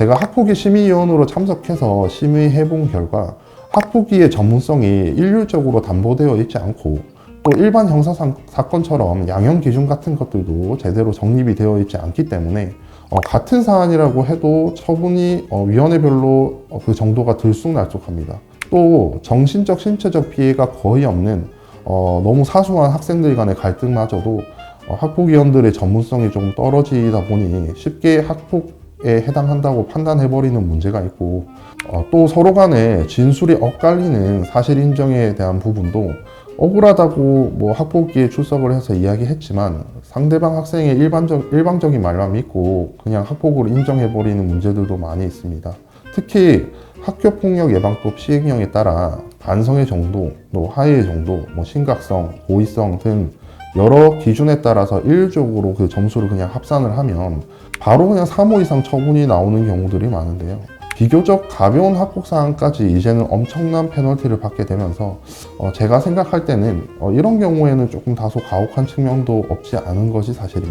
제가 학폭위 심의위원으로 참석해서 심의해본 결과 학폭위의 전문성이 일률적으로 담보되어 있지 않고 또 일반 형사 사- 사건처럼 양형 기준 같은 것들도 제대로 정립이 되어 있지 않기 때문에 어, 같은 사안이라고 해도 처분이 어, 위원회별로 어, 그 정도가 들쑥날쑥합니다. 또 정신적 신체적 피해가 거의 없는 어, 너무 사소한 학생들 간의 갈등마저도 어, 학폭위원들의 전문성이 좀 떨어지다 보니 쉽게 학폭에 해당한다고 판단해버리는 문제가 있고 어, 또 서로 간에 진술이 엇갈리는 사실 인정에 대한 부분도 억울하다고 뭐 학폭위에 출석을 해서 이야기했지만 상대방 학생의 일반적, 일방적인 말만 믿고 그냥 학폭으로 인정해버리는 문제들도 많이 있습니다. 특히 학교폭력 예방법 시행령에 따라 반성의 정도, 또 하해의 정도, 뭐 심각성, 고의성 등 여러 기준에 따라서 일률적으로 그 점수를 그냥 합산을 하면 바로 그냥 3호 이상 처분이 나오는 경우들이 많은데요. 비교적 가벼운 학폭 사항까지 이제는 엄청난 페널티를 받게 되면서 어, 제가 생각할 때는 어, 이런 경우에는 조금 다소 가혹한 측면도 없지 않은 것이 사실입니다.